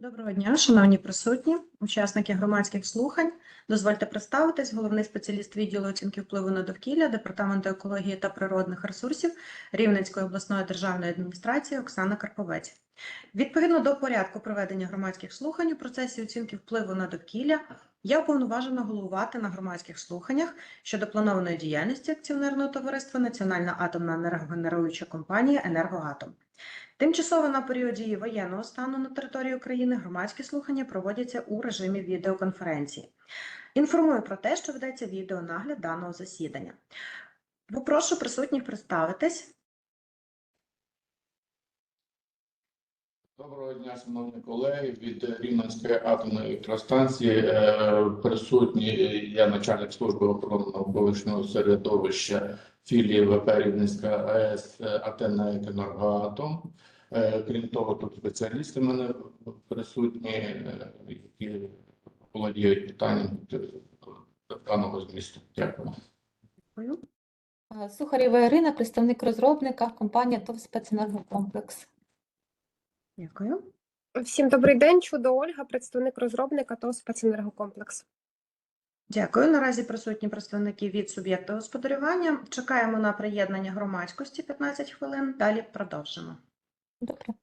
Доброго дня, шановні присутні, учасники громадських слухань. Дозвольте представитись, головний спеціаліст відділу оцінки впливу на довкілля Департаменту екології та природних ресурсів Рівненської обласної державної адміністрації Оксана Карповець. Відповідно до порядку проведення громадських слухань у процесі оцінки впливу на довкілля, я уповноважена головувати на громадських слуханнях щодо планованої діяльності акціонерного товариства Національна атомна енергогенеруюча компанія Енергоатом. Тимчасово на період дії воєнного стану на території України громадські слухання проводяться у режимі відеоконференції. Інформую про те, що ведеться відеонагляд даного засідання. Попрошу присутніх представитись. Доброго дня, шановні колеги. Від Рівненської атомної електростанції е, присутні е, я начальник служби охорони навколишнього середовища філії ВП Рівненська АЕС е, Атена Енергоатом. Е, Крім того, тут спеціалісти в мене присутні, е, які володіють питанням даного змісту. Дякую. Дякую. Сухарєва Ірина, представник розробника, компанія ТОВ «Спеценергокомплекс». Дякую. Всім добрий день. Чудо Ольга, представник розробника ТОВ «Спеценергокомплекс». Дякую. Наразі присутні представники від суб'єкту господарювання. Чекаємо на приєднання громадськості 15 хвилин. Далі продовжимо. Добре.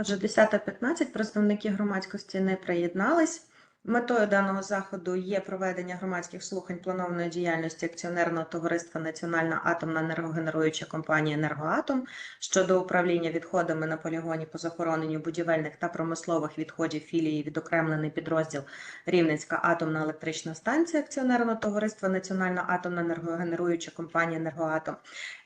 Отже, 10.15 представники громадськості не приєднались. Метою даного заходу є проведення громадських слухань планованої діяльності акціонерного товариства Національна атомна енергогенеруюча компанія «Енергоатом» щодо управління відходами на полігоні по захороненню будівельних та промислових відходів філії відокремлений підрозділ Рівненська атомна електрична станція акціонерного товариства Національна атомна енергогенеруюча компанія «Енергоатом»,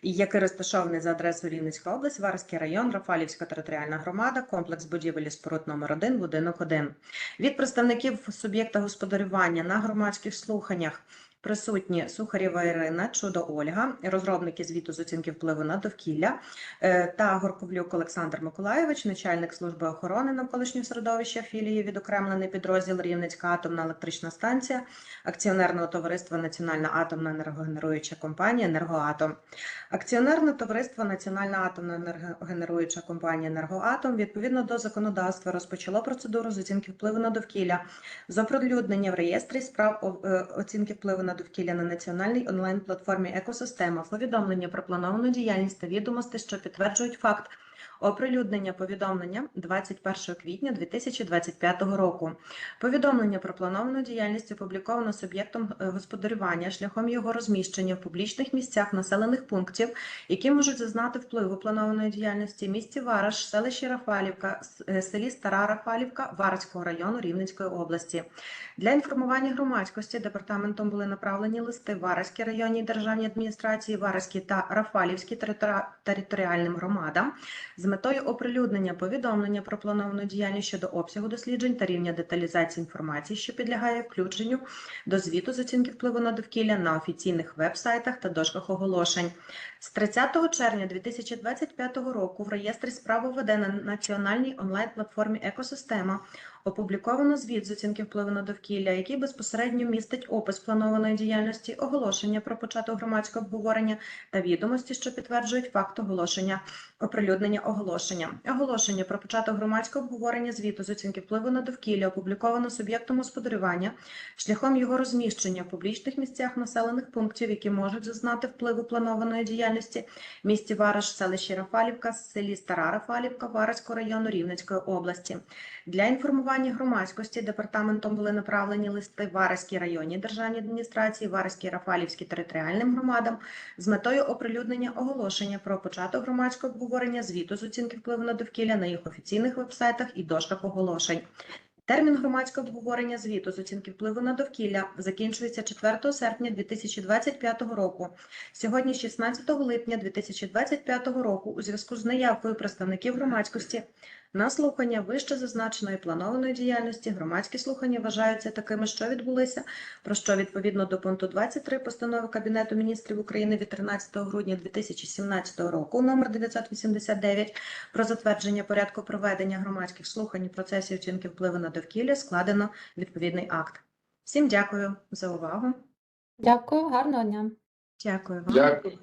який розташований за адресою Рівненська область, Варський район, Рафалівська територіальна громада, комплекс будівель і споруд номер 1, будинок 1. Від представників суб'єкта господарювання на громадських слуханнях присутні Сухарєва Ірина, Чудо Ольга, розробники звіту з оцінки впливу на довкілля е, та Горковлюк Олександр Миколайович, начальник служби охорони навколишнього середовища філії відокремлений підрозділ Рівненська атомна електрична станція акціонерного товариства Національна атомна енергогенеруюча компанія «Енергоатом». Акціонерне товариство Національна атомна енергогенеруюча компанія «Енергоатом» відповідно до законодавства розпочало процедуру з оцінки впливу на довкілля з оприлюднення в реєстрі справ е, оцінки впливу на довкілля на національній онлайн-платформі «Екосистема», повідомлення про плановану діяльність та відомості, що підтверджують факт оприлюднення повідомлення 21 квітня 2025 року. Повідомлення про плановану діяльність опубліковано суб'єктом е, господарювання шляхом його розміщення в публічних місцях населених пунктів, які можуть зазнати впливу планованої діяльності місті Вараш, селищі Рафалівка, е, селі Стара Рафалівка Вараського району Рівненської області. Для інформування громадськості департаментом були направлені листи Вараській районній державній адміністрації, Вараській та Рафалівській територіальним громадам з метою оприлюднення повідомлення про плановану діяльність щодо обсягу досліджень та рівня деталізації інформації, що підлягає включенню до звіту з оцінки впливу на довкілля на офіційних веб-сайтах та дошках оголошень. З 30 червня 2025 року в реєстрі справ веде на національній онлайн-платформі «Екосистема» опубліковано звіт з оцінки впливу на довкілля, який безпосередньо містить опис планованої діяльності, оголошення про початок громадського обговорення та відомості, що підтверджують факт оголошення оприлюднення оголошення. Оголошення про початок громадського обговорення звіту з оцінки впливу на довкілля опубліковано суб'єктом господарювання шляхом його розміщення в публічних місцях населених пунктів, які можуть зазнати впливу планованої діяльності в місті Вараш, селищі Рафалівка, селі Стара Рафалівка, Вараського району Рівненської області. Для інформування громадськості департаментом були направлені листи Вареській районній державній адміністрації, Вареській Рафалівській територіальним громадам з метою оприлюднення оголошення про початок громадського обговорення звіту з оцінки впливу на довкілля на їх офіційних вебсайтах і дошках оголошень. Термін громадського обговорення звіту з оцінки впливу на довкілля закінчується 4 серпня 2025 року. Сьогодні, 16 липня 2025 року, у зв'язку з наявкою представників громадськості на слухання вище зазначеної планованої діяльності громадські слухання вважаються такими, що відбулися, про що відповідно до пункту 23 постанови Кабінету міністрів України від 13 грудня 2017 року номер 989 про затвердження порядку проведення громадських слухань у процесі оцінки впливу на довкілля складено відповідний акт. Всім дякую за увагу. Дякую, гарного дня. Дякую вам. Дякую.